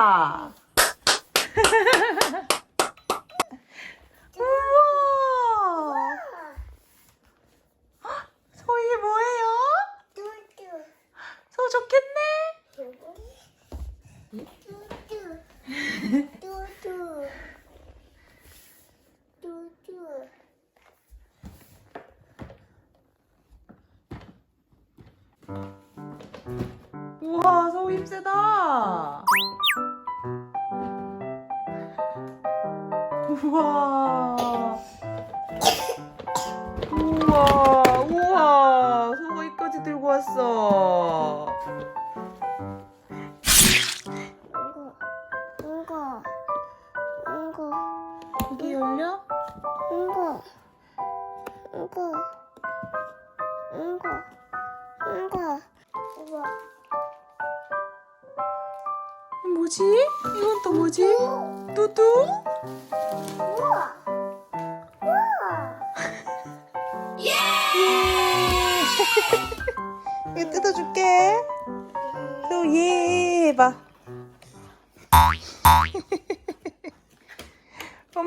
뚜 우와. 우와 우와 소가 이까지 들고 왔어.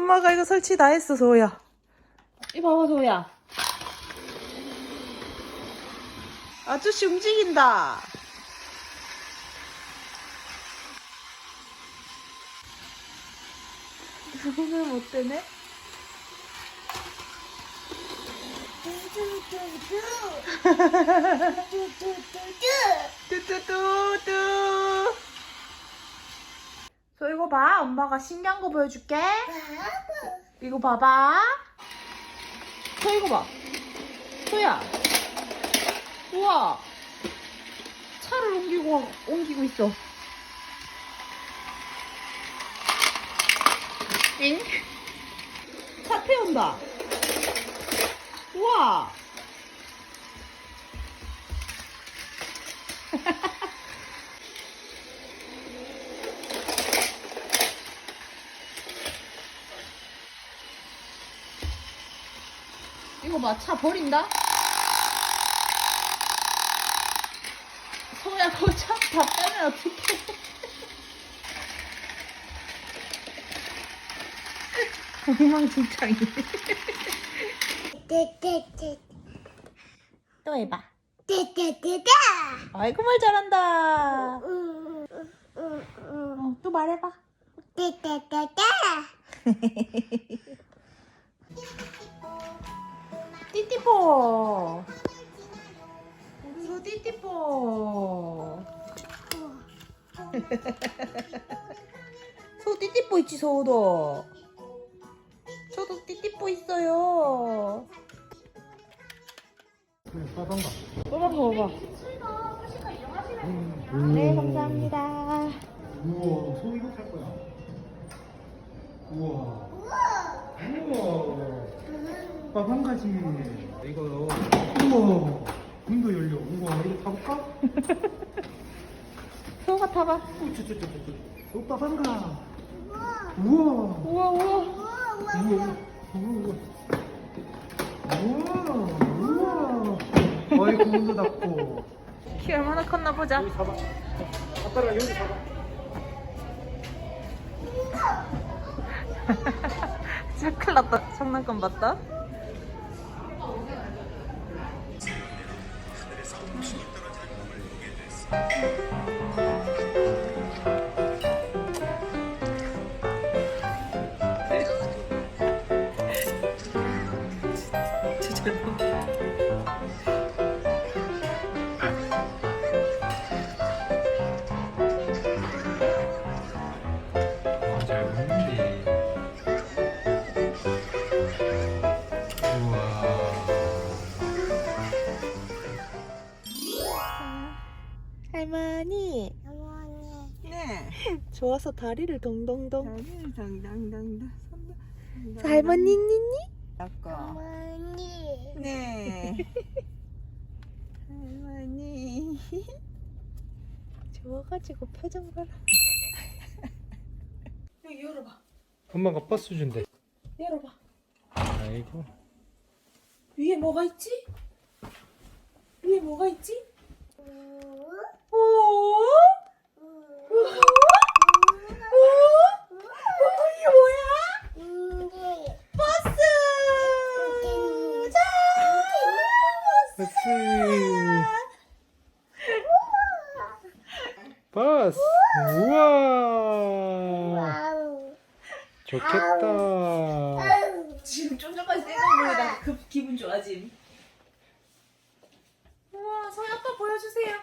엄마가 이거 설치 다 했어 소야. 이 봐봐 소야. 아저씨 움직인다. 손을 못. 두두두두. 두두두두. 뚜뚜뚜뚜. 소 이거 봐. 엄마가 신기한 거 보여줄게. 이거 봐봐. 소 이거 봐. 소야. 우와. 차를 옮기고 옮기고 있어. 엥? 차 태운다. 우와. 이거 봐, 차 버린다? 소야, 그거 차다 빼면 어떡해. 엉망진창이네. 떼떼떼. 또 해봐. 아이고, 말 잘한다. 어, 또 말해봐. 띠띠뽀. 우리 소 띠띠뽀. 소 띠띠뽀 있지, 소도. 저도 띠띠뽀 있어요. 빠방가. 거 봐봐. 네, 감사합니다. 우와, 소 이거 탈 거야. 우와. 우와. 빠방가지. 이거. 우와. 문도 열려. 우와, 이거 타볼까? 소가 타봐. 우쭈쭈쭈쭈. 소 빠방가. 우와. 우와, 우와. 우와. 우와. 우와. 우와. 어이구, 문도 닫고. 키 얼마나 컸나 보자. 여기 잡아. 아빠랑 여기 잡아. 진짜 큰일 났다. 장난감 봤다? 진 좋아서 다리를 동동동. 다리를 당당당당 손도 자, 할머니 니니? 네. 할머니 좋아가지고 표정 봐라. 여기 열어봐. 엄마가 버스 준대. 열어봐. 아이고. 위에 뭐가 있지? 위에 뭐가 있지? 우. 오, 버스. 우와. 좋겠다. 지금 좀 전까지 생각 보이다. 급 기분 좋아짐. 우와, 서희 아빠 보여주세요.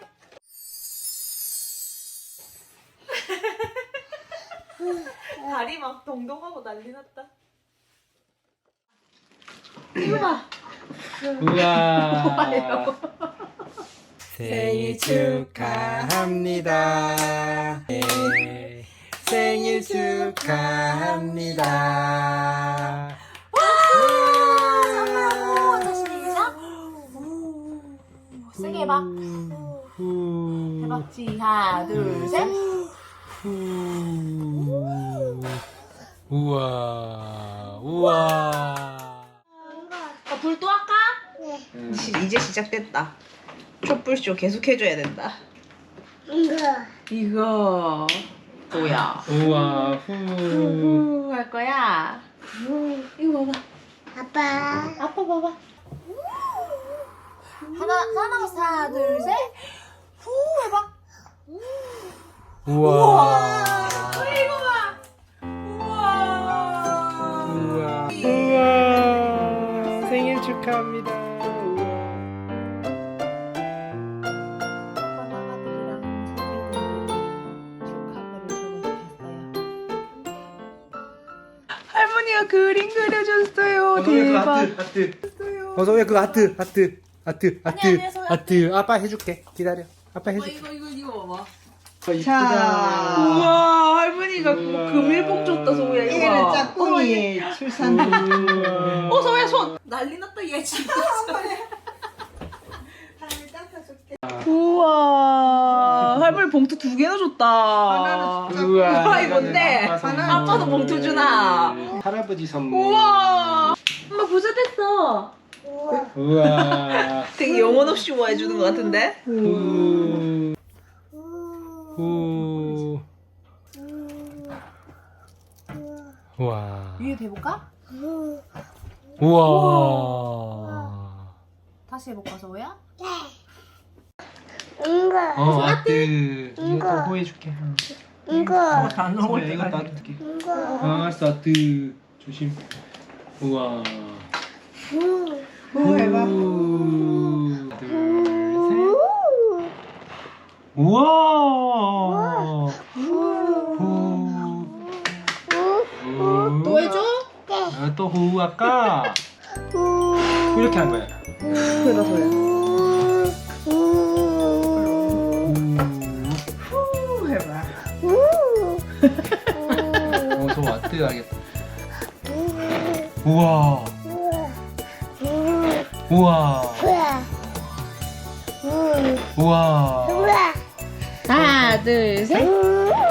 다리 막 동동하고 난리 났다. 이리 와 우와. 생일 축하합니다. 네. 생일 축하합니다. 세게 해봐. 후. 해봤지. 하나, 둘, 셋. 후. 우와. 우와. 어, 불또 시- 이제 시작됐다. 촛불쇼 계속 해줘야 된다. 이거. 이거 뭐야? 우와. 후. 후, 할 거야. 이거 봐봐. 아빠. 아빠 봐봐. 하나, 하나, 하나, 둘, 셋. 후, 해봐. 우와. 어서 왜그 하트 하트 하트 하트 아니야, 소희 하트 아빠 해줄게 기다려 아빠 어, 해줄게 이거 이거 이거 봐봐. 이쁘다 우와 할머니가 우와. 금일복 줬다 소야 이거. 이거는 짝꿍이 출산 우와. 어 소야 손 난리 났다 얘 지금. 우와 할머니 봉투 두 개나 줬다. 하나는 우와 우와, 이거 뭔데? 아빠 선물. 아빠도 봉투 주나? 할아버지 선물 우와 엄마 부자 됐어. 우와 되게 영혼 없이 우아해 주는 것 같은데. 후. 후. 우와 위에 대볼까? 우와 다시 해볼까, 서우야? 이거. 어 하트 이거 보여줄게 이거. 안 소야 이거 놔둘게. 어, 알았어 하트 조심 우와 후 해봐 후, 둘, 셋. 우와. 후. 후. 또 해줘? 아, 또후 아까 이렇게 한 거야. 해봐 소야. 후. 후 해봐 어, 저 와트 하겠다. 우와. 우와. 우와. 하나, 둘, 셋. 귀여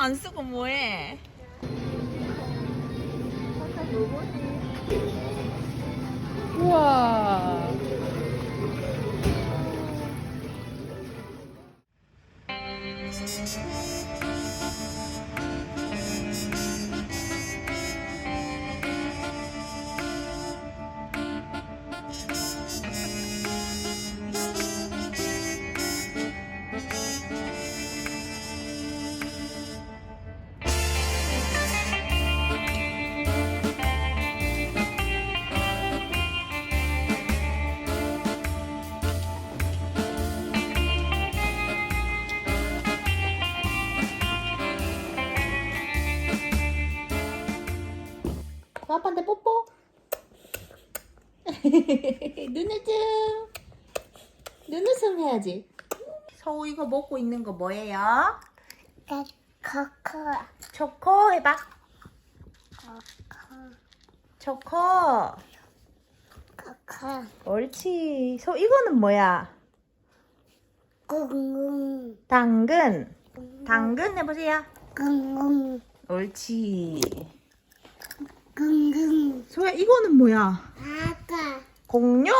안 쓰고 뭐해? 아빠한테 뽀뽀. 눈웃음. 눈웃음 해야지. 서우 이거 먹고 있는 거 뭐예요? 코코. 초코 해봐. 초코. 코코. 옳지. 서 이거는 뭐야? 꿍꿍. 당근. 당근 해보세요. 꿍꿍. 옳지. 끙끙 소야 이거는 뭐야? 아까 공룡.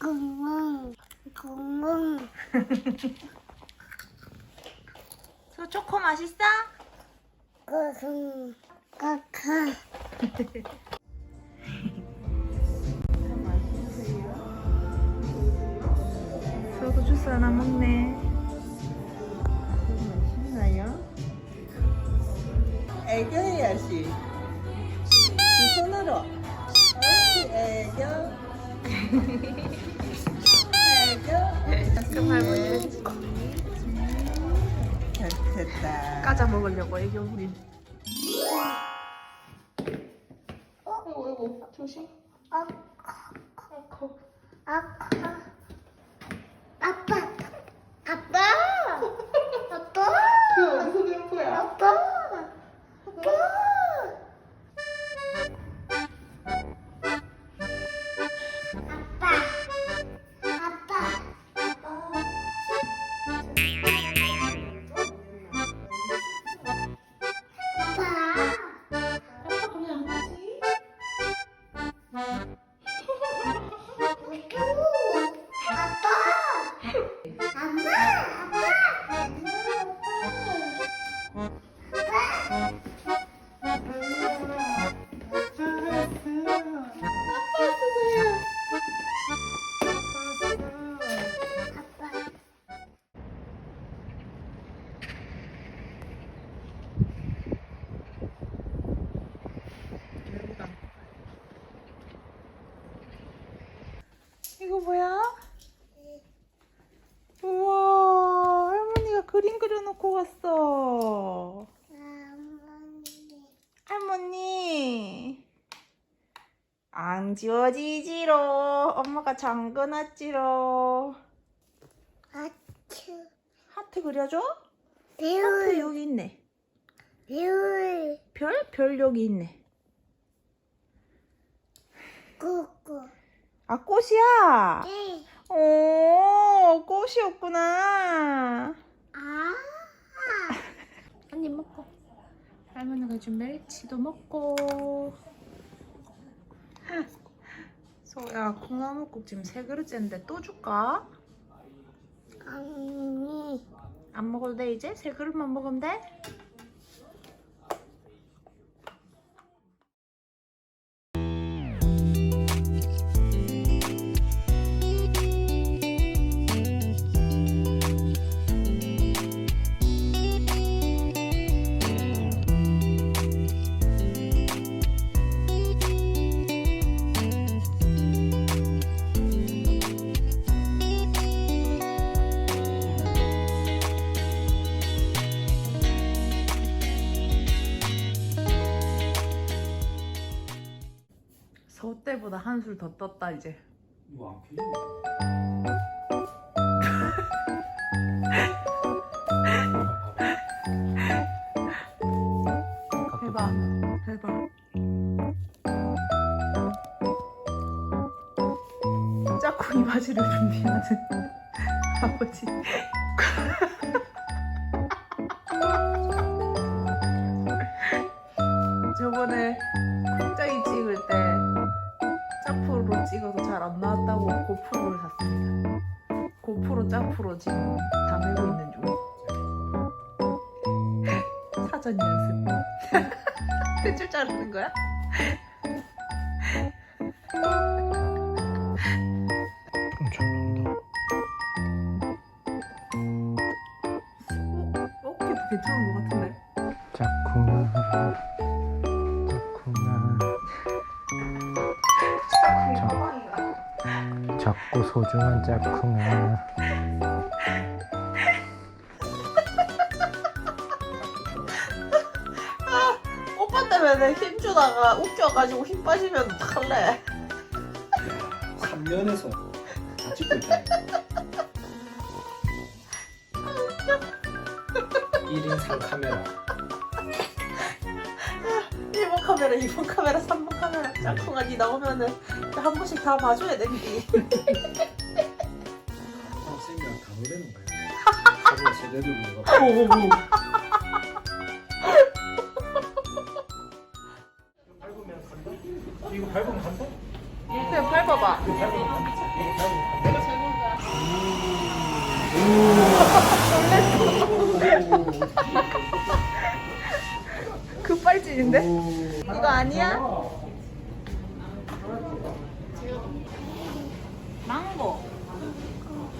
끙끙 끙끙 소 초코 맛있어? 끙끙 까까 소도 주스 하나 먹네. 신나요? 애교해야지. 두 손으로. 애교. 정말 멋지. 잘 됐다. 까자 먹으려고 애교 우린. 아빠 아빠 아빠 아빠 어디서 된 거야? 아빠 아빠 안 지워지지로 엄마가 잠궈놨지로 아추. 하트 그려줘? 하트. 여기 있네 배울. 별? 별 여기 있네 꾸꾸. 아 꽃이야 네. 오 꽃이었구나 아. 한입 먹고 할머니가 준 멸치도 먹고 소야 콩나물국 지금 세 그릇째인데 또 줄까? 언니. 안 먹어도 돼 이제? 세 그릇만 먹으면 돼? 서 때보다 한술 더 떴다 이제. 이거 안 펴지네. 해봐. 해봐. 짝꿍이 바지를 준비하는 아버지 다 메고 있는 중 사전 연습 대출 자르는 거야? 어? 어깨도 괜찮은 것 같은데 짝꿍아, 짝꿍아. 작고 소중한 짝꿍아. 때문에 힘 주다가 웃겨가지고 힘 빠지면 어떡할래 3년에서 다 찍고 있다. 1인 3카메라. 1번 카메라, 2번 카메라, 3번 카메라 짝꿍아 니 나오면은 한 번씩 다 봐줘야 되니 쌤이랑 다 노래는 거야. 제대로 불러가. 이거 밟으면 간다? 그냥 밟아봐. 이거 밟으면 간다? 이거 밟으면 간다? 급발진인데? 오. 이거 아니야? 망고.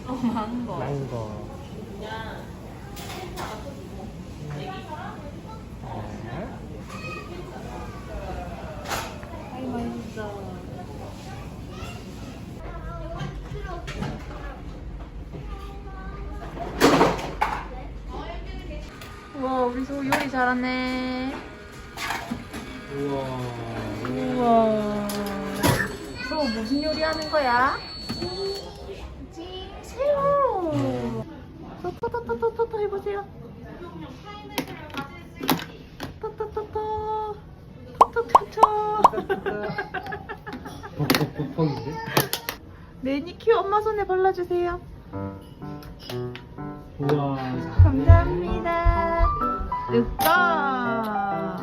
어, 망고. 망고. 아이 맛있어. 우와 우리 소 요리 잘하네. 우와. 우와. 소 무슨 요리 하는 거야? 지 새우. 토토토토토토 해보세요. 토토토토. 토토토토. 벅벅벅벅인데? 매니큐어 엄마 손에 발라주세요. 우와. 감사합니다. 늑가.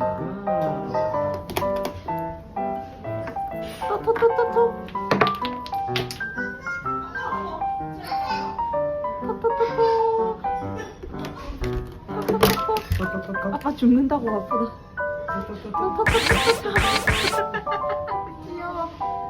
토토토토토. 토토토토. 토토토토. 아빠 죽는다고 아프다. 토토토토토. 귀여워.